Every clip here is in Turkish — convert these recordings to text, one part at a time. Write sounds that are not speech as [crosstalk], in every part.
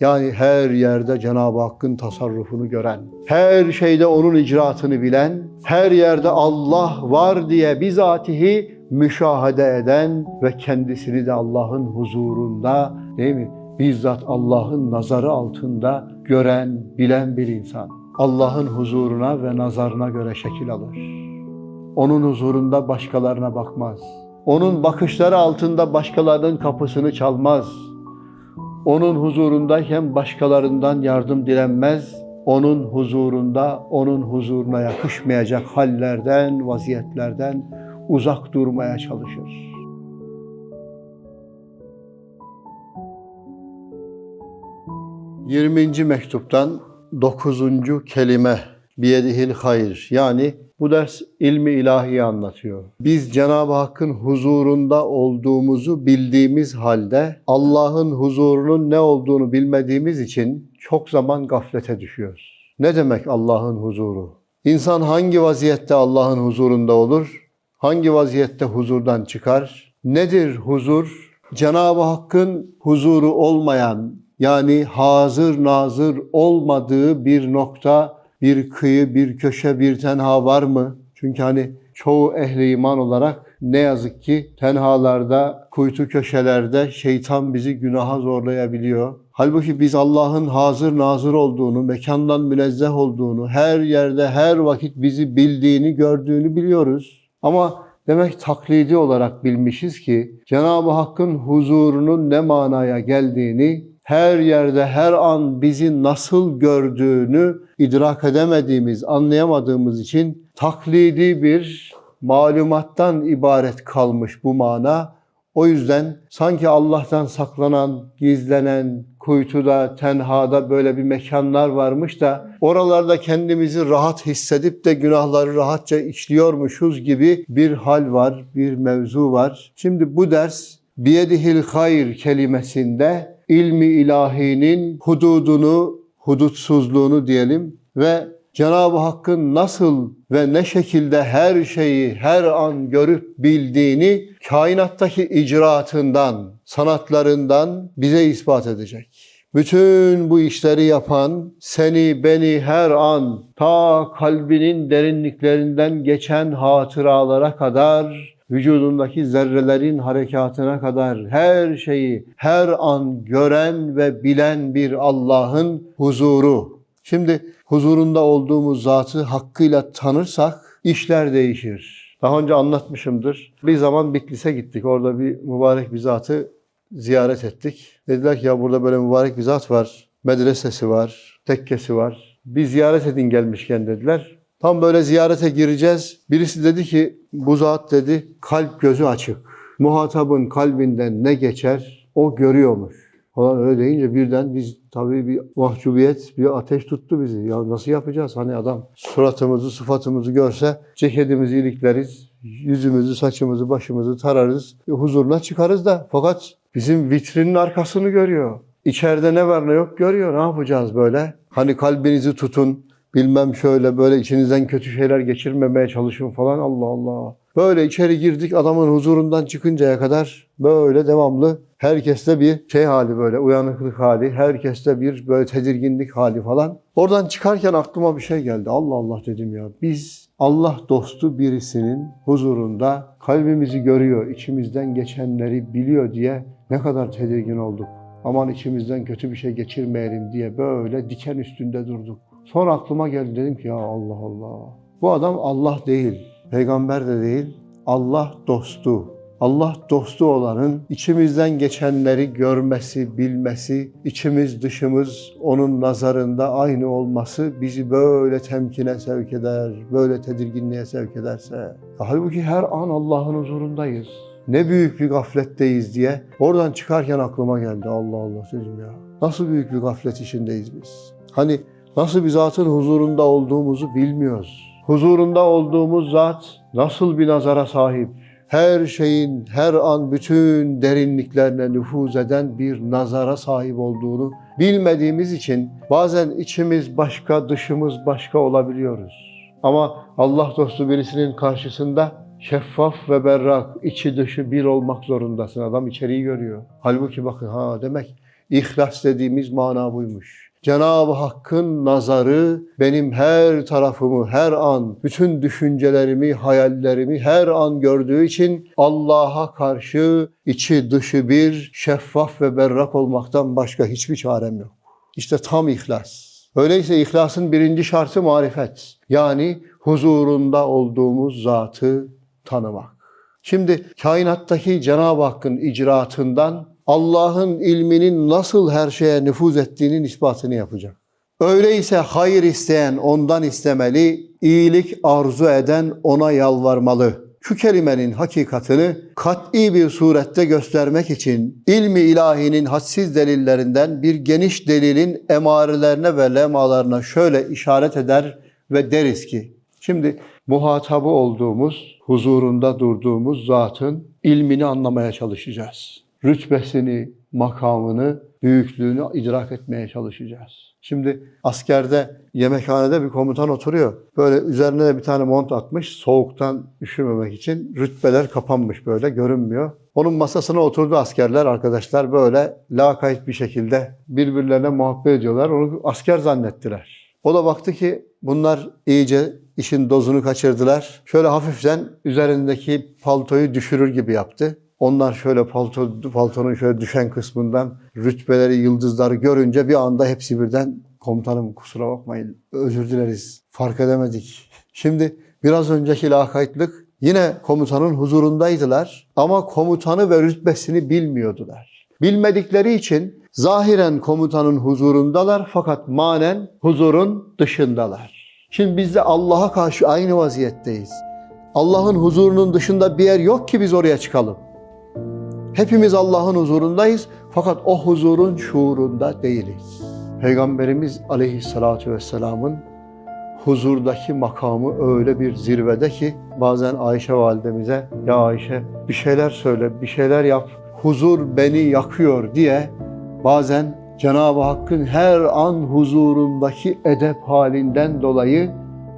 Yani her yerde Cenab-ı Hakk'ın tasarrufunu gören, her şeyde O'nun icraatını bilen, her yerde Allah var diye bizatihi müşahede eden ve kendisini de Allah'ın huzurunda değil mi? Bizzat Allah'ın nazarı altında gören, bilen bir insan. Allah'ın huzuruna ve nazarına göre şekil alır. Onun huzurunda başkalarına bakmaz. Onun bakışları altında başkalarının kapısını çalmaz. Onun huzurundayken başkalarından yardım dilenmez. Onun huzurunda, onun huzuruna yakışmayacak hallerden, vaziyetlerden uzak durmaya çalışır. Yirminci mektuptan dokuzuncu kelime biyedihil hayır yani bu ders ilmi ilahiyi anlatıyor. Biz Cenab-ı Hakk'ın huzurunda olduğumuzu bildiğimiz halde Allah'ın huzurunun ne olduğunu bilmediğimiz için çok zaman gaflete düşüyoruz. Ne demek Allah'ın huzuru? İnsan hangi vaziyette Allah'ın huzurunda olur? Hangi vaziyette huzurdan çıkar? Nedir huzur? Cenab-ı Hakk'ın huzuru olmayan yani hazır nazır olmadığı bir nokta bir kıyı, bir köşe, bir tenha var mı? Çünkü hani çoğu ehli iman olarak ne yazık ki tenhalarda, kuytu köşelerde şeytan bizi günaha zorlayabiliyor. Halbuki biz Allah'ın hazır nazır olduğunu, mekandan münezzeh olduğunu, her yerde, her vakit bizi bildiğini, gördüğünü biliyoruz. Ama demek taklidi olarak bilmişiz ki Cenab-ı Hakk'ın huzurunun ne manaya geldiğini her yerde, her an bizi nasıl gördüğünü idrak edemediğimiz, anlayamadığımız için taklidi bir malumattan ibaret kalmış bu mana. O yüzden sanki Allah'tan saklanan, gizlenen, kuytuda, tenhada böyle bir mekanlar varmış da oralarda kendimizi rahat hissedip de günahları rahatça işliyormuşuz gibi bir hal var, bir mevzu var. Şimdi bu ders biyedihil hayr kelimesinde ilmi ilahinin hududunu, hudutsuzluğunu diyelim ve Cenab-ı Hakk'ın nasıl ve ne şekilde her şeyi her an görüp bildiğini kainattaki icraatından, sanatlarından bize ispat edecek. Bütün bu işleri yapan, seni, beni her an ta kalbinin derinliklerinden geçen hatıralara kadar vücudundaki zerrelerin harekatına kadar her şeyi her an gören ve bilen bir Allah'ın huzuru. Şimdi huzurunda olduğumuz zatı hakkıyla tanırsak işler değişir. Daha önce anlatmışımdır. Bir zaman Bitlis'e gittik. Orada bir mübarek bir zatı ziyaret ettik. Dediler ki ya burada böyle mübarek bir zat var. Medresesi var, tekkesi var. Bir ziyaret edin gelmişken dediler. Tam böyle ziyarete gireceğiz. Birisi dedi ki bu zat dedi kalp gözü açık. Muhatabın kalbinden ne geçer o görüyormuş. Falan öyle deyince birden biz tabii bir mahcubiyet, bir ateş tuttu bizi. Ya nasıl yapacağız? Hani adam suratımızı, sıfatımızı görse ceketimizi ilikleriz, yüzümüzü, saçımızı, başımızı tararız, huzuruna çıkarız da fakat bizim vitrinin arkasını görüyor. İçeride ne var ne yok görüyor. Ne yapacağız böyle? Hani kalbinizi tutun, bilmem şöyle böyle içinizden kötü şeyler geçirmemeye çalışın falan Allah Allah. Böyle içeri girdik adamın huzurundan çıkıncaya kadar böyle devamlı herkeste bir şey hali böyle uyanıklık hali, herkeste bir böyle tedirginlik hali falan. Oradan çıkarken aklıma bir şey geldi. Allah Allah dedim ya biz Allah dostu birisinin huzurunda kalbimizi görüyor, içimizden geçenleri biliyor diye ne kadar tedirgin olduk. Aman içimizden kötü bir şey geçirmeyelim diye böyle diken üstünde durduk. Sonra aklıma geldi dedim ki ya Allah Allah. Bu adam Allah değil, peygamber de değil, Allah dostu. Allah dostu olanın içimizden geçenleri görmesi, bilmesi, içimiz dışımız onun nazarında aynı olması bizi böyle temkine sevk eder, böyle tedirginliğe sevk ederse. Halbuki her an Allah'ın huzurundayız. Ne büyük bir gafletteyiz diye oradan çıkarken aklıma geldi Allah Allah dedim ya. Nasıl büyük bir gaflet içindeyiz biz. Hani nasıl bir zatın huzurunda olduğumuzu bilmiyoruz. Huzurunda olduğumuz zat nasıl bir nazara sahip? Her şeyin her an bütün derinliklerine nüfuz eden bir nazara sahip olduğunu bilmediğimiz için bazen içimiz başka, dışımız başka olabiliyoruz. Ama Allah dostu birisinin karşısında şeffaf ve berrak, içi dışı bir olmak zorundasın. Adam içeriği görüyor. Halbuki bakın ha demek İhlas dediğimiz mana buymuş. Cenab-ı Hakk'ın nazarı benim her tarafımı, her an, bütün düşüncelerimi, hayallerimi her an gördüğü için Allah'a karşı içi dışı bir, şeffaf ve berrak olmaktan başka hiçbir çarem yok. İşte tam ihlas. Öyleyse ihlasın birinci şartı marifet. Yani huzurunda olduğumuz zatı tanımak. Şimdi kainattaki Cenab-ı Hakk'ın icraatından Allah'ın ilminin nasıl her şeye nüfuz ettiğinin ispatını yapacak. Öyleyse hayır isteyen ondan istemeli, iyilik arzu eden ona yalvarmalı. Şu kelimenin hakikatını kat'i bir surette göstermek için ilmi ilahinin hadsiz delillerinden bir geniş delilin emarelerine ve lemalarına şöyle işaret eder ve deriz ki, şimdi muhatabı olduğumuz, huzurunda durduğumuz zatın ilmini anlamaya çalışacağız. Rütbesini, makamını, büyüklüğünü idrak etmeye çalışacağız. Şimdi askerde, yemekhanede bir komutan oturuyor. Böyle üzerine de bir tane mont atmış, soğuktan üşümemek için. Rütbeler kapanmış böyle, görünmüyor. Onun masasına oturdu askerler, arkadaşlar böyle lakayt bir şekilde birbirlerine muhabbet ediyorlar. Onu asker zannettiler. O da baktı ki bunlar iyice işin dozunu kaçırdılar. Şöyle hafiften üzerindeki paltoyu düşürür gibi yaptı. Onlar şöyle palto, paltonun şöyle düşen kısmından rütbeleri, yıldızları görünce bir anda hepsi birden komutanım kusura bakmayın özür dileriz fark edemedik. Şimdi biraz önceki lakaytlık yine komutanın huzurundaydılar ama komutanı ve rütbesini bilmiyordular. Bilmedikleri için zahiren komutanın huzurundalar fakat manen huzurun dışındalar. Şimdi biz de Allah'a karşı aynı vaziyetteyiz. Allah'ın huzurunun dışında bir yer yok ki biz oraya çıkalım. Hepimiz Allah'ın huzurundayız fakat o huzurun şuurunda değiliz. Peygamberimiz aleyhissalatu vesselamın huzurdaki makamı öyle bir zirvede ki bazen Ayşe validemize ya Ayşe bir şeyler söyle, bir şeyler yap, huzur beni yakıyor diye bazen Cenab-ı Hakk'ın her an huzurundaki edep halinden dolayı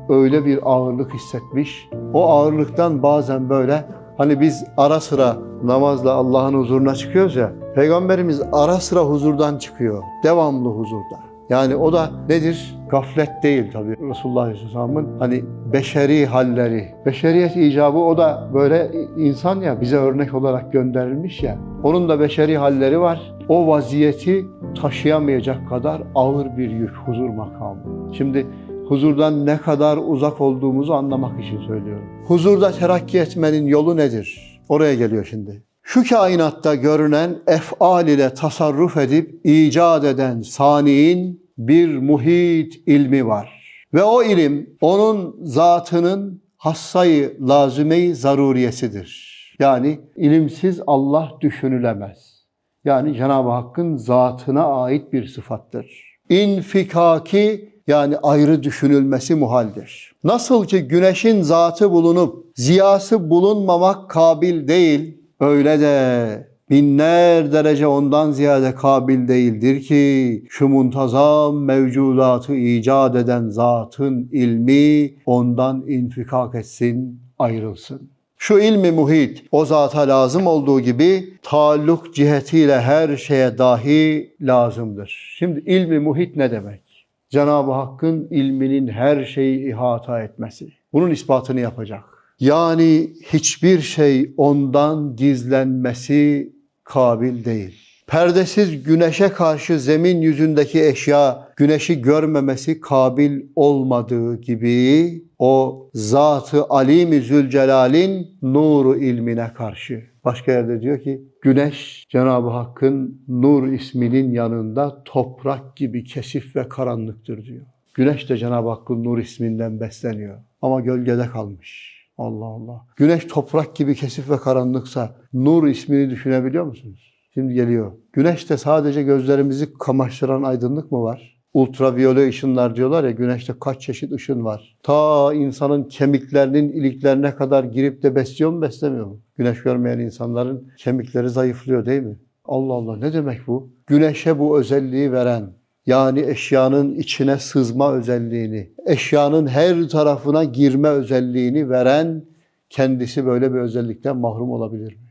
öyle bir ağırlık hissetmiş. O ağırlıktan bazen böyle hani biz ara sıra namazla Allah'ın huzuruna çıkıyoruz ya. Peygamberimiz ara sıra huzurdan çıkıyor. Devamlı huzurda. Yani o da nedir? Gaflet değil tabii. Resulullah Aleyhisselam'ın hani beşeri halleri. Beşeriyet icabı o da böyle insan ya bize örnek olarak gönderilmiş ya. Onun da beşeri halleri var. O vaziyeti taşıyamayacak kadar ağır bir yük huzur makamı. Şimdi huzurdan ne kadar uzak olduğumuzu anlamak için söylüyorum. Huzurda terakki etmenin yolu nedir? Oraya geliyor şimdi. Şu kainatta görünen efal ile tasarruf edip icat eden saniin bir muhit ilmi var. Ve o ilim onun zatının hassayı lazime-i zaruriyesidir. Yani ilimsiz Allah düşünülemez. Yani Cenab-ı Hakk'ın zatına ait bir sıfattır. İnfikaki yani ayrı düşünülmesi muhaldir. Nasıl ki güneşin zatı bulunup ziyası bulunmamak kabil değil, öyle de binler derece ondan ziyade kabil değildir ki şu muntazam mevcudatı icat eden zatın ilmi ondan infikak etsin, ayrılsın. Şu ilmi muhit o zata lazım olduğu gibi taalluk cihetiyle her şeye dahi lazımdır. Şimdi ilmi muhit ne demek? Cenab-ı Hakk'ın ilminin her şeyi ihata etmesi. Bunun ispatını yapacak. Yani hiçbir şey ondan gizlenmesi kabil değil. Perdesiz güneşe karşı zemin yüzündeki eşya güneşi görmemesi kabil olmadığı gibi o zatı alim-i zülcelal'in nuru ilmine karşı. Başka yerde diyor ki güneş Cenab-ı Hakk'ın nur isminin yanında toprak gibi kesif ve karanlıktır diyor. Güneş de Cenab-ı Hakk'ın nur isminden besleniyor ama gölgede kalmış. Allah Allah. Güneş toprak gibi kesif ve karanlıksa nur ismini düşünebiliyor musunuz? Şimdi geliyor. Güneşte sadece gözlerimizi kamaştıran aydınlık mı var? Ultraviyole ışınlar diyorlar ya güneşte kaç çeşit ışın var. Ta insanın kemiklerinin iliklerine kadar girip de besliyor mu beslemiyor mu? Güneş görmeyen insanların kemikleri zayıflıyor değil mi? Allah Allah ne demek bu? Güneşe bu özelliği veren, yani eşyanın içine sızma özelliğini, eşyanın her tarafına girme özelliğini veren kendisi böyle bir özellikten mahrum olabilir mi?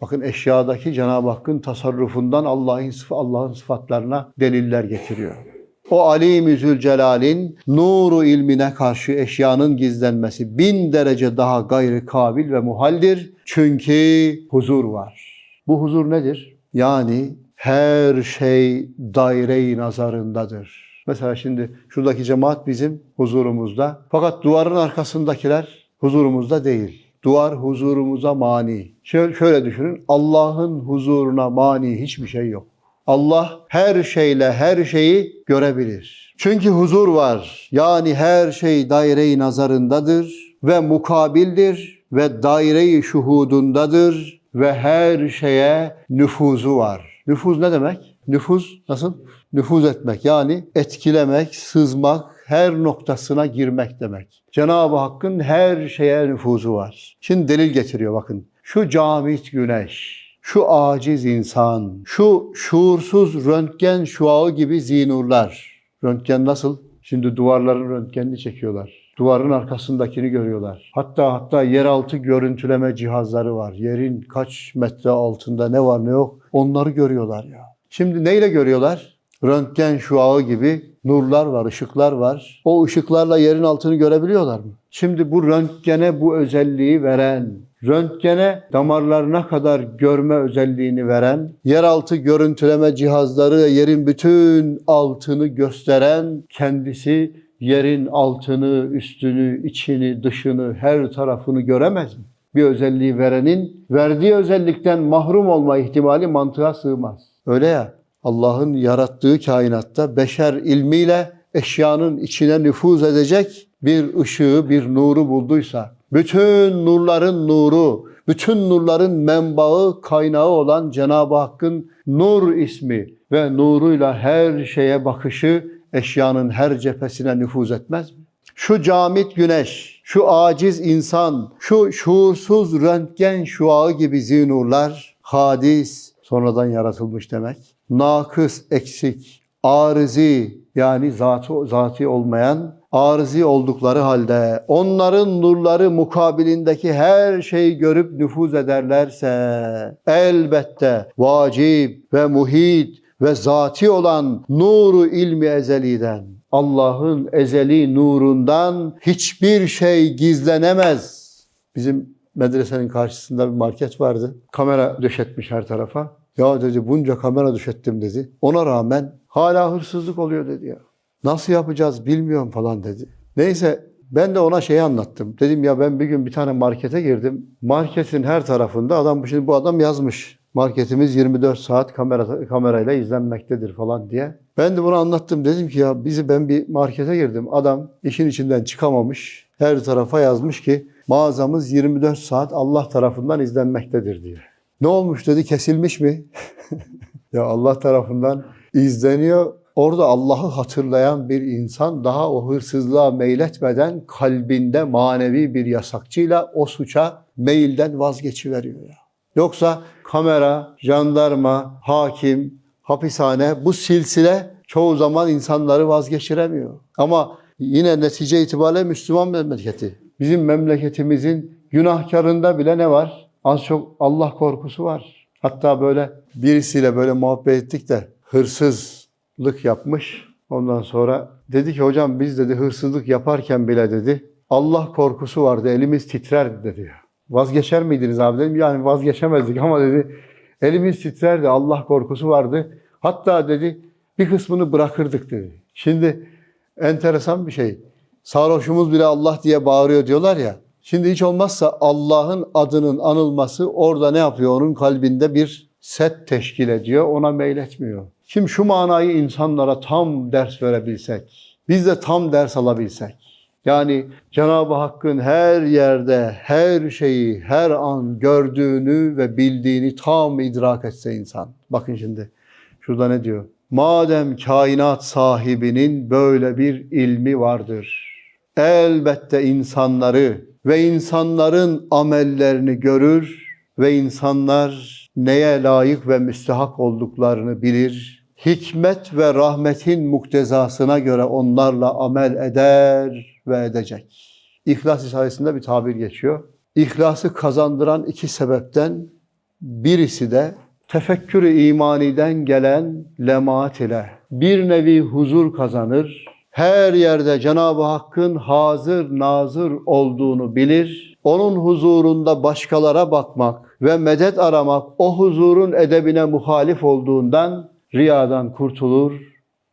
Bakın eşyadaki Cenab-ı Hakk'ın tasarrufundan Allah'ın sıf- Allah'ın sıfatlarına deliller getiriyor. O alim Zülcelal'in nuru ilmine karşı eşyanın gizlenmesi bin derece daha gayri kabil ve muhaldir. Çünkü huzur var. Bu huzur nedir? Yani her şey daire-i nazarındadır. Mesela şimdi şuradaki cemaat bizim huzurumuzda. Fakat duvarın arkasındakiler huzurumuzda değil. Duvar huzurumuza mani. Şöyle, şöyle düşünün. Allah'ın huzuruna mani hiçbir şey yok. Allah her şeyle her şeyi görebilir. Çünkü huzur var. Yani her şey daire-i nazarındadır ve mukabildir ve daire-i şuhudundadır ve her şeye nüfuzu var. Nüfuz ne demek? Nüfuz nasıl? Nüfuz etmek yani etkilemek, sızmak, her noktasına girmek demek. Cenab-ı Hakk'ın her şeye nüfuzu var. Şimdi delil getiriyor bakın. Şu camit güneş, şu aciz insan, şu şuursuz röntgen şuağı gibi zinurlar. Röntgen nasıl? Şimdi duvarların röntgenini çekiyorlar. Duvarın arkasındakini görüyorlar. Hatta hatta yeraltı görüntüleme cihazları var. Yerin kaç metre altında ne var ne yok onları görüyorlar ya. Şimdi neyle görüyorlar? Röntgen şuağı gibi nurlar var, ışıklar var. O ışıklarla yerin altını görebiliyorlar mı? Şimdi bu röntgene bu özelliği veren, röntgene damarlarına kadar görme özelliğini veren, yeraltı görüntüleme cihazları yerin bütün altını gösteren kendisi yerin altını, üstünü, içini, dışını, her tarafını göremez mi? Bir özelliği verenin verdiği özellikten mahrum olma ihtimali mantığa sığmaz. Öyle ya Allah'ın yarattığı kainatta beşer ilmiyle eşyanın içine nüfuz edecek bir ışığı, bir nuru bulduysa, bütün nurların nuru, bütün nurların menbaı, kaynağı olan Cenab-ı Hakk'ın nur ismi ve nuruyla her şeye bakışı eşyanın her cephesine nüfuz etmez mi? Şu camit güneş, şu aciz insan, şu şuursuz röntgen şuağı gibi zinurlar hadis, sonradan yaratılmış demek. Nakıs, eksik, arızi yani zatı, zati olmayan arızi oldukları halde onların nurları mukabilindeki her şeyi görüp nüfuz ederlerse elbette vacip ve muhit ve zati olan nuru ilmi ezeliden Allah'ın ezeli nurundan hiçbir şey gizlenemez. Bizim medresenin karşısında bir market vardı. Kamera döşetmiş her tarafa. Ya dedi bunca kamera döşettim dedi. Ona rağmen hala hırsızlık oluyor dedi ya. Nasıl yapacağız bilmiyorum falan dedi. Neyse ben de ona şeyi anlattım. Dedim ya ben bir gün bir tane markete girdim. Marketin her tarafında adam şimdi bu adam yazmış. Marketimiz 24 saat kamera kamerayla izlenmektedir falan diye. Ben de bunu anlattım. Dedim ki ya bizi ben bir markete girdim. Adam işin içinden çıkamamış. Her tarafa yazmış ki mağazamız 24 saat Allah tarafından izlenmektedir diye. Ne olmuş dedi kesilmiş mi? [laughs] ya Allah tarafından izleniyor. Orada Allah'ı hatırlayan bir insan daha o hırsızlığa meyletmeden kalbinde manevi bir yasakçıyla o suça meyilden vazgeçiveriyor ya. Yoksa kamera, jandarma, hakim, hapishane bu silsile çoğu zaman insanları vazgeçiremiyor. Ama yine netice itibariyle Müslüman memleketi. Bizim memleketimizin günahkarında bile ne var? Az çok Allah korkusu var. Hatta böyle birisiyle böyle muhabbet ettik de hırsızlık yapmış. Ondan sonra dedi ki hocam biz dedi hırsızlık yaparken bile dedi Allah korkusu vardı elimiz titrerdi dedi. Vazgeçer miydiniz abi dedim. Yani vazgeçemezdik ama dedi elimiz titrerdi Allah korkusu vardı. Hatta dedi bir kısmını bırakırdık dedi. Şimdi enteresan bir şey. Sarhoşumuz bile Allah diye bağırıyor diyorlar ya. Şimdi hiç olmazsa Allah'ın adının anılması orada ne yapıyor? Onun kalbinde bir set teşkil ediyor. Ona meyletmiyor. Şimdi şu manayı insanlara tam ders verebilsek, biz de tam ders alabilsek. Yani Cenab-ı Hakk'ın her yerde, her şeyi, her an gördüğünü ve bildiğini tam idrak etse insan. Bakın şimdi şurada ne diyor? Madem kainat sahibinin böyle bir ilmi vardır. Elbette insanları ve insanların amellerini görür ve insanlar neye layık ve müstehak olduklarını bilir. Hikmet ve rahmetin muktezasına göre onlarla amel eder ve edecek. İhlas Risalesi'nde bir tabir geçiyor. İhlası kazandıran iki sebepten birisi de tefekkür-ü imaniden gelen lemaat ile bir nevi huzur kazanır. Her yerde Cenab-ı Hakk'ın hazır nazır olduğunu bilir. Onun huzurunda başkalara bakmak ve medet aramak o huzurun edebine muhalif olduğundan riyadan kurtulur,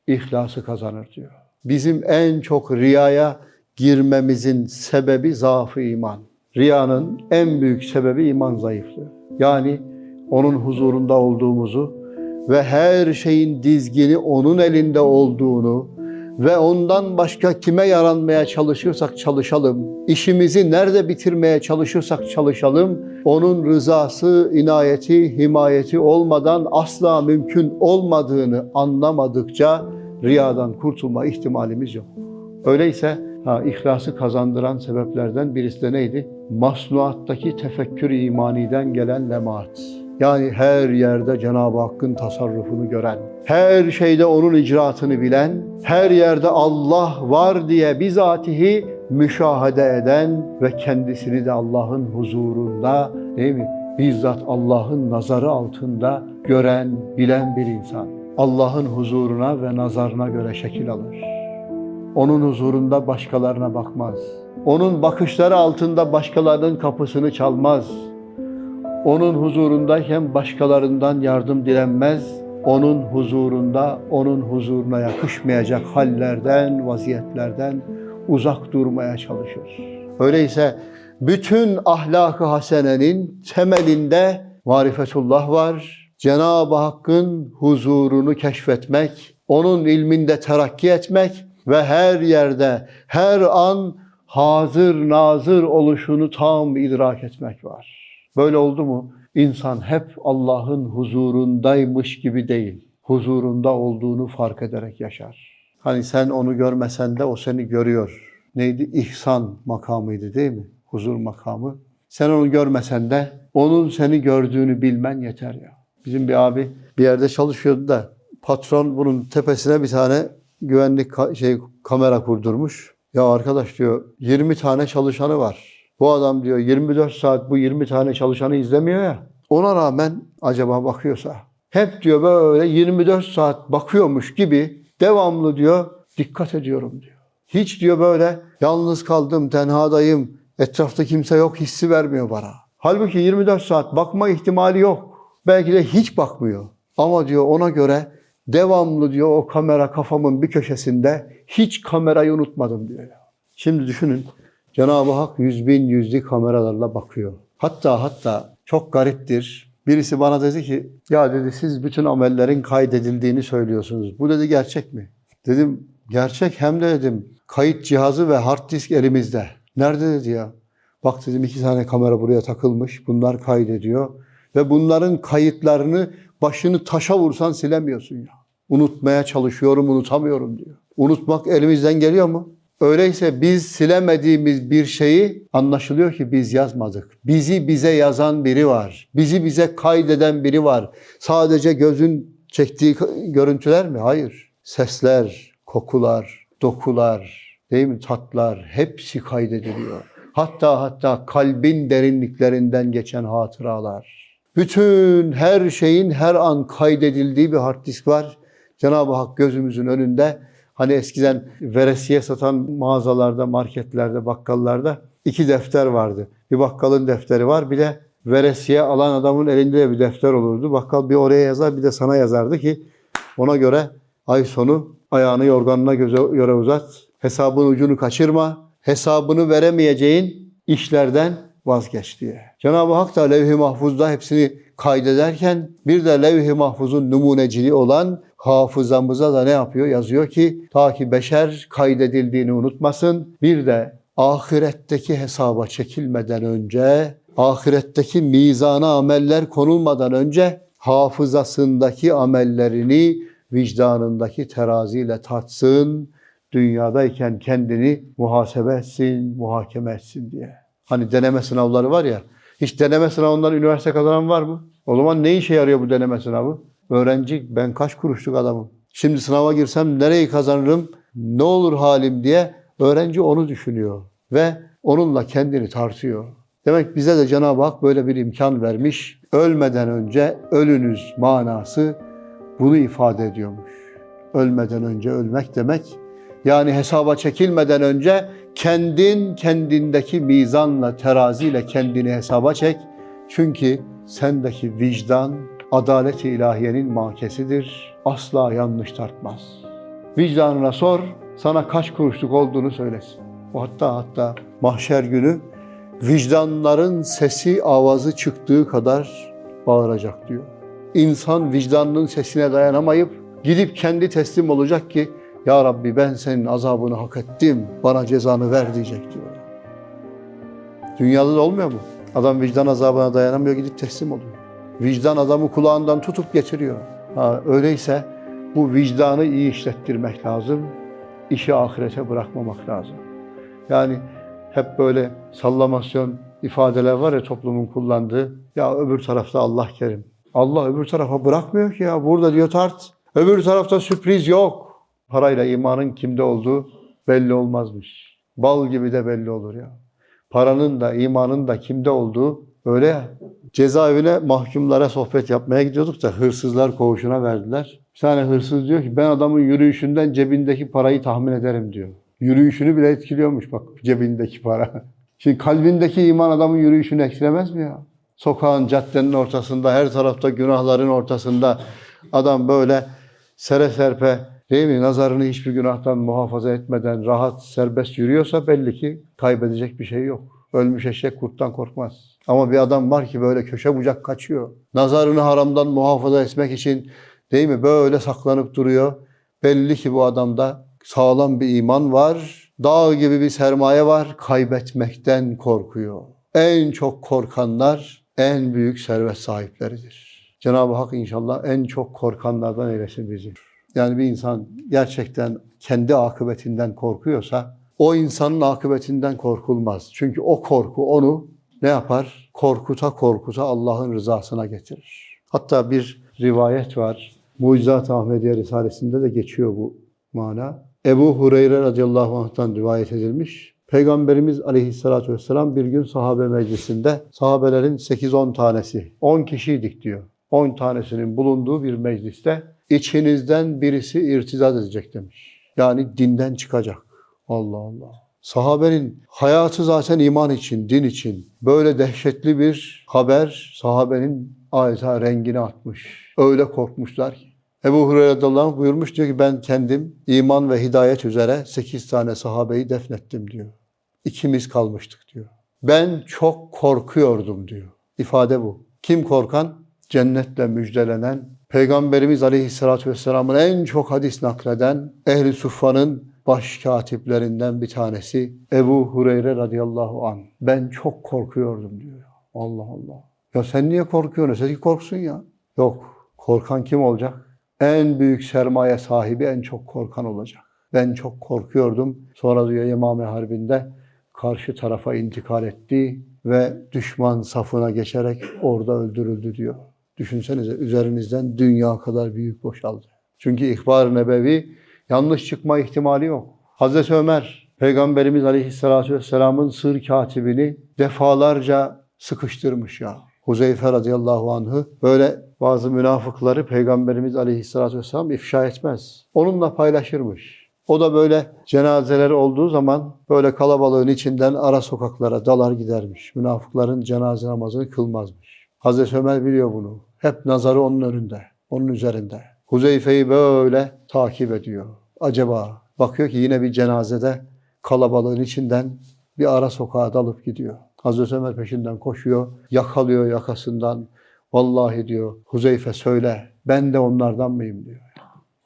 ihlası kazanır diyor. Bizim en çok riyaya girmemizin sebebi zaafı iman. Riyanın en büyük sebebi iman zayıflığı. Yani onun huzurunda olduğumuzu ve her şeyin dizgini onun elinde olduğunu ve ondan başka kime yaranmaya çalışırsak çalışalım, işimizi nerede bitirmeye çalışırsak çalışalım, onun rızası, inayeti, himayeti olmadan asla mümkün olmadığını anlamadıkça riyadan kurtulma ihtimalimiz yok. Öyleyse ha, ihlası kazandıran sebeplerden birisi de neydi? Masnuattaki tefekkür imaniden gelen lemaat. Yani her yerde Cenab-ı Hakk'ın tasarrufunu gören, her şeyde onun icraatını bilen, her yerde Allah var diye bizatihi müşahede eden ve kendisini de Allah'ın huzurunda değil mi? Bizzat Allah'ın nazarı altında gören, bilen bir insan. Allah'ın huzuruna ve nazarına göre şekil alır. Onun huzurunda başkalarına bakmaz. Onun bakışları altında başkalarının kapısını çalmaz. Onun huzurundayken başkalarından yardım dilenmez. Onun huzurunda, onun huzuruna yakışmayacak hallerden, vaziyetlerden uzak durmaya çalışır. Öyleyse bütün ahlak-ı hasenenin temelinde marifetullah var. Cenab-ı Hakk'ın huzurunu keşfetmek, onun ilminde terakki etmek ve her yerde, her an hazır nazır oluşunu tam idrak etmek var. Böyle oldu mu? İnsan hep Allah'ın huzurundaymış gibi değil, huzurunda olduğunu fark ederek yaşar. Hani sen onu görmesen de o seni görüyor. Neydi? İhsan makamıydı değil mi? Huzur makamı. Sen onu görmesen de onun seni gördüğünü bilmen yeter ya. Bizim bir abi bir yerde çalışıyordu da patron bunun tepesine bir tane güvenlik ka- şey kamera kurdurmuş. Ya arkadaş diyor 20 tane çalışanı var. Bu adam diyor 24 saat bu 20 tane çalışanı izlemiyor ya. Ona rağmen acaba bakıyorsa hep diyor böyle 24 saat bakıyormuş gibi devamlı diyor dikkat ediyorum diyor. Hiç diyor böyle yalnız kaldım, tenhadayım, etrafta kimse yok hissi vermiyor bana. Halbuki 24 saat bakma ihtimali yok. Belki de hiç bakmıyor. Ama diyor ona göre devamlı diyor o kamera kafamın bir köşesinde hiç kamerayı unutmadım diyor. Şimdi düşünün Cenab-ı Hak yüz bin yüzlü kameralarla bakıyor. Hatta hatta çok gariptir. Birisi bana dedi ki ya dedi siz bütün amellerin kaydedildiğini söylüyorsunuz. Bu dedi gerçek mi? Dedim gerçek hem de dedim kayıt cihazı ve hard disk elimizde. Nerede dedi ya? Bak dedim iki tane kamera buraya takılmış. Bunlar kaydediyor. Ve bunların kayıtlarını başını taşa vursan silemiyorsun ya. Unutmaya çalışıyorum, unutamıyorum diyor. Unutmak elimizden geliyor mu? Öyleyse biz silemediğimiz bir şeyi anlaşılıyor ki biz yazmadık. Bizi bize yazan biri var. Bizi bize kaydeden biri var. Sadece gözün çektiği görüntüler mi? Hayır. Sesler, kokular, dokular, değil mi? Tatlar hepsi kaydediliyor. Hatta hatta kalbin derinliklerinden geçen hatıralar. Bütün her şeyin her an kaydedildiği bir hard disk var. Cenab-ı Hak gözümüzün önünde Hani eskiden veresiye satan mağazalarda, marketlerde, bakkallarda iki defter vardı. Bir bakkalın defteri var, bir de veresiye alan adamın elinde de bir defter olurdu. Bakkal bir oraya yazar, bir de sana yazardı ki ona göre ay sonu ayağını yorganına göre uzat, hesabın ucunu kaçırma, hesabını veremeyeceğin işlerden vazgeç diye. Cenab-ı Hak da levh-i mahfuzda hepsini kaydederken bir de levh-i mahfuzun numuneciliği olan hafızamıza da ne yapıyor? Yazıyor ki ta ki beşer kaydedildiğini unutmasın. Bir de ahiretteki hesaba çekilmeden önce, ahiretteki mizana ameller konulmadan önce hafızasındaki amellerini vicdanındaki teraziyle tartsın. Dünyadayken kendini muhasebe etsin, muhakeme etsin diye. Hani deneme sınavları var ya, hiç deneme sınavından üniversite kazanan var mı? O zaman ne işe yarıyor bu deneme sınavı? Öğrenci ben kaç kuruşluk adamım. Şimdi sınava girsem nereyi kazanırım, ne olur halim diye öğrenci onu düşünüyor ve onunla kendini tartıyor. Demek bize de Cenab-ı Hak böyle bir imkan vermiş. Ölmeden önce ölünüz manası bunu ifade ediyormuş. Ölmeden önce ölmek demek yani hesaba çekilmeden önce kendin kendindeki mizanla, teraziyle kendini hesaba çek. Çünkü sendeki vicdan adalet-i ilahiyenin makesidir. Asla yanlış tartmaz. Vicdanına sor, sana kaç kuruşluk olduğunu söylesin. Hatta hatta mahşer günü vicdanların sesi, avazı çıktığı kadar bağıracak diyor. İnsan vicdanının sesine dayanamayıp gidip kendi teslim olacak ki Ya Rabbi ben senin azabını hak ettim, bana cezanı ver diyecek diyor. Dünyada da olmuyor mu? Adam vicdan azabına dayanamıyor gidip teslim oluyor. Vicdan adamı kulağından tutup getiriyor. Ha, öyleyse bu vicdanı iyi işlettirmek lazım. İşi ahirete bırakmamak lazım. Yani hep böyle sallamasyon ifadeler var ya toplumun kullandığı. Ya öbür tarafta Allah kerim. Allah öbür tarafa bırakmıyor ki ya. Burada diyor tart. Öbür tarafta sürpriz yok. Parayla imanın kimde olduğu belli olmazmış. Bal gibi de belli olur ya. Paranın da imanın da kimde olduğu öyle. Cezaevine mahkumlara sohbet yapmaya gidiyorduk da hırsızlar koğuşuna verdiler. Bir tane hırsız diyor ki ben adamın yürüyüşünden cebindeki parayı tahmin ederim diyor. Yürüyüşünü bile etkiliyormuş bak cebindeki para. [laughs] Şimdi kalbindeki iman adamın yürüyüşünü etkilemez mi ya? Sokağın, caddenin ortasında, her tarafta günahların ortasında adam böyle sere serpe değil mi? Nazarını hiçbir günahtan muhafaza etmeden rahat, serbest yürüyorsa belli ki kaybedecek bir şey yok. Ölmüş eşek kurttan korkmaz. Ama bir adam var ki böyle köşe bucak kaçıyor. Nazarını haramdan muhafaza etmek için değil mi? Böyle saklanıp duruyor. Belli ki bu adamda sağlam bir iman var. Dağ gibi bir sermaye var. Kaybetmekten korkuyor. En çok korkanlar en büyük servet sahipleridir. Cenab-ı Hak inşallah en çok korkanlardan eylesin bizi. Yani bir insan gerçekten kendi akıbetinden korkuyorsa o insanın akıbetinden korkulmaz. Çünkü o korku onu ne yapar? Korkuta korkuta Allah'ın rızasına getirir. Hatta bir rivayet var. Mucizat Ahmediye Risalesi'nde de geçiyor bu mana. Ebu Hureyre radıyallahu anh'tan rivayet edilmiş. Peygamberimiz aleyhissalatü vesselam bir gün sahabe meclisinde sahabelerin 8-10 tanesi, 10 kişiydik diyor. 10 tanesinin bulunduğu bir mecliste içinizden birisi irtizat edecek demiş. Yani dinden çıkacak. Allah Allah. Sahabenin hayatı zaten iman için, din için. Böyle dehşetli bir haber sahabenin adeta rengini atmış. Öyle korkmuşlar ki. Ebu Hureyre radıyallahu buyurmuş diyor ki ben kendim iman ve hidayet üzere 8 tane sahabeyi defnettim diyor. İkimiz kalmıştık diyor. Ben çok korkuyordum diyor. İfade bu. Kim korkan? Cennetle müjdelenen, Peygamberimiz aleyhissalatü vesselamın en çok hadis nakleden ehli suffanın baş katiplerinden bir tanesi Ebu Hureyre radıyallahu an. Ben çok korkuyordum diyor. Allah Allah. Ya sen niye korkuyorsun? Sen korksun ya. Yok. Korkan kim olacak? En büyük sermaye sahibi en çok korkan olacak. Ben çok korkuyordum. Sonra diyor İmam-ı Harbi'nde karşı tarafa intikal etti ve düşman safına geçerek orada öldürüldü diyor. Düşünsenize üzerinizden dünya kadar büyük boşaldı. Çünkü ihbar-ı nebevi yanlış çıkma ihtimali yok. Hazreti Ömer, Peygamberimiz Aleyhisselatü Vesselam'ın sır katibini defalarca sıkıştırmış ya. Huzeyfe radıyallahu anh'ı böyle bazı münafıkları Peygamberimiz aleyhissalatü vesselam ifşa etmez. Onunla paylaşırmış. O da böyle cenazeler olduğu zaman böyle kalabalığın içinden ara sokaklara dalar gidermiş. Münafıkların cenaze namazını kılmazmış. Hazreti Ömer biliyor bunu. Hep nazarı onun önünde, onun üzerinde. Huzeyfe'yi böyle takip ediyor. Acaba bakıyor ki yine bir cenazede kalabalığın içinden bir ara sokağa dalıp gidiyor. Hazreti Ömer peşinden koşuyor, yakalıyor yakasından. Vallahi diyor Huzeyfe söyle ben de onlardan mıyım diyor.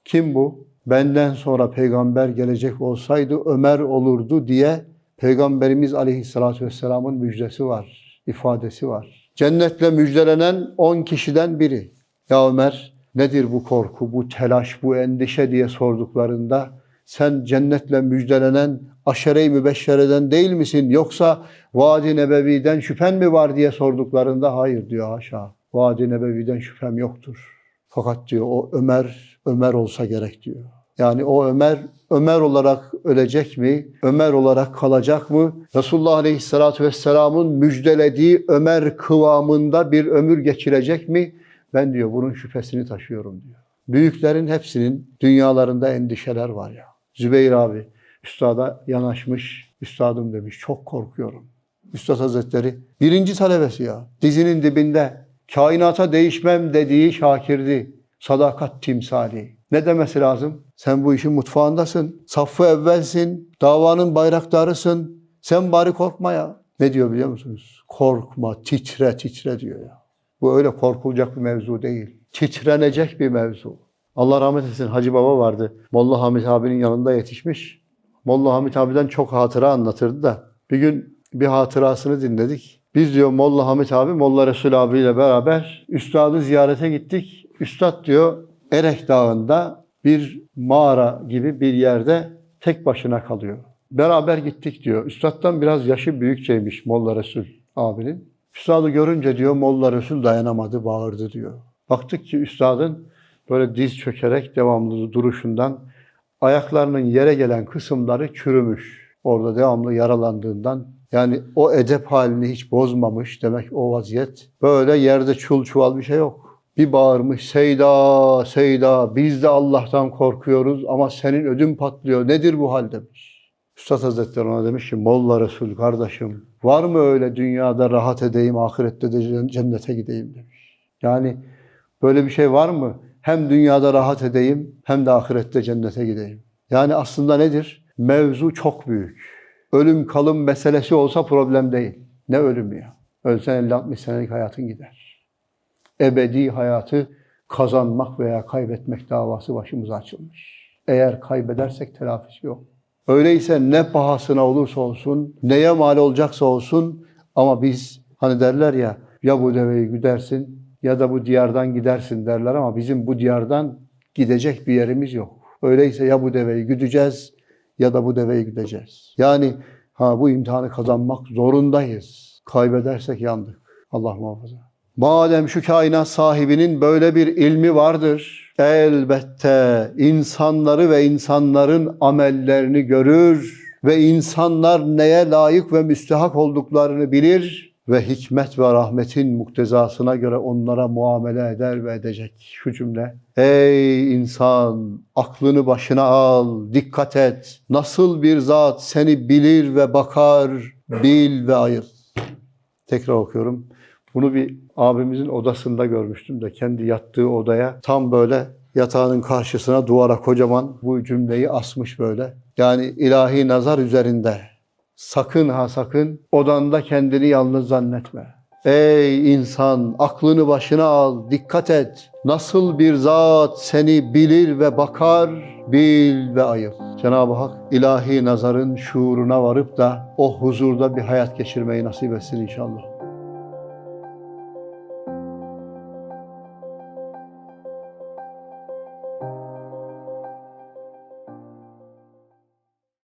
Kim bu? Benden sonra peygamber gelecek olsaydı Ömer olurdu diye Peygamberimiz Aleyhisselatü Vesselam'ın müjdesi var, ifadesi var. Cennetle müjdelenen 10 kişiden biri. Ya Ömer nedir bu korku, bu telaş, bu endişe diye sorduklarında sen cennetle müjdelenen aşere-i mübeşşereden değil misin? Yoksa Vadi Nebevi'den şüphen mi var diye sorduklarında hayır diyor haşa. Vadi Nebevi'den şüphem yoktur. Fakat diyor o Ömer, Ömer olsa gerek diyor. Yani o Ömer Ömer olarak ölecek mi? Ömer olarak kalacak mı? Resulullah Aleyhisselatü Vesselam'ın müjdelediği Ömer kıvamında bir ömür geçirecek mi? Ben diyor bunun şüphesini taşıyorum diyor. Büyüklerin hepsinin dünyalarında endişeler var ya. Zübeyir abi üstada yanaşmış. Üstadım demiş çok korkuyorum. Üstad Hazretleri birinci talebesi ya. Dizinin dibinde kainata değişmem dediği Şakir'di. Sadakat timsali. Ne demesi lazım? Sen bu işin mutfağındasın. Saffı evvelsin. Davanın bayraktarısın. Sen bari korkma ya. Ne diyor biliyor musunuz? Korkma, titre, titre diyor ya. Bu öyle korkulacak bir mevzu değil. Titrenecek bir mevzu. Allah rahmet etsin Hacı Baba vardı. Molla Hamit abinin yanında yetişmiş. Molla Hamit abiden çok hatıra anlatırdı da. Bir gün bir hatırasını dinledik. Biz diyor Molla Hamit abi, Molla Resul abiyle beraber üstadı ziyarete gittik. Üstad diyor Erek Dağı'nda bir mağara gibi bir yerde tek başına kalıyor. Beraber gittik diyor. Üstad'dan biraz yaşı büyükçeymiş Molla Resul abinin. Üstadı görünce diyor Molla Resul dayanamadı, bağırdı diyor. Baktık ki üstadın böyle diz çökerek devamlı duruşundan ayaklarının yere gelen kısımları çürümüş. Orada devamlı yaralandığından yani o edep halini hiç bozmamış demek o vaziyet. Böyle yerde çul çuval bir şey yok. Bir bağırmış Seyda, Seyda biz de Allah'tan korkuyoruz ama senin ödün patlıyor. Nedir bu hal demiş. Üstad Hazretleri ona demiş ki Molla Resul kardeşim var mı öyle dünyada rahat edeyim ahirette de cennete gideyim demiş. Yani böyle bir şey var mı? Hem dünyada rahat edeyim hem de ahirette cennete gideyim. Yani aslında nedir? Mevzu çok büyük. Ölüm kalım meselesi olsa problem değil. Ne ölümü ya? Ölsen 50-60 senelik hayatın gider. Ebedi hayatı kazanmak veya kaybetmek davası başımıza açılmış. Eğer kaybedersek telafisi yok. Öyleyse ne pahasına olursa olsun, neye mal olacaksa olsun ama biz hani derler ya ya bu deveyi güdersin ya da bu diyardan gidersin derler ama bizim bu diyardan gidecek bir yerimiz yok. Öyleyse ya bu deveyi güdeceğiz ya da bu deveyi güdeceğiz. Yani ha bu imtihanı kazanmak zorundayız. Kaybedersek yandık. Allah muhafaza. Madem şu kainat sahibinin böyle bir ilmi vardır, elbette insanları ve insanların amellerini görür ve insanlar neye layık ve müstehak olduklarını bilir ve hikmet ve rahmetin muktezasına göre onlara muamele eder ve edecek. Şu cümle. Ey insan aklını başına al, dikkat et. Nasıl bir zat seni bilir ve bakar, bil ve ayır. Tekrar okuyorum. Bunu bir abimizin odasında görmüştüm de kendi yattığı odaya tam böyle yatağının karşısına duvara kocaman bu cümleyi asmış böyle. Yani ilahi nazar üzerinde. Sakın ha sakın odanda kendini yalnız zannetme. Ey insan aklını başına al, dikkat et. Nasıl bir zat seni bilir ve bakar, bil ve ayır. Cenab-ı Hak ilahi nazarın şuuruna varıp da o huzurda bir hayat geçirmeyi nasip etsin inşallah.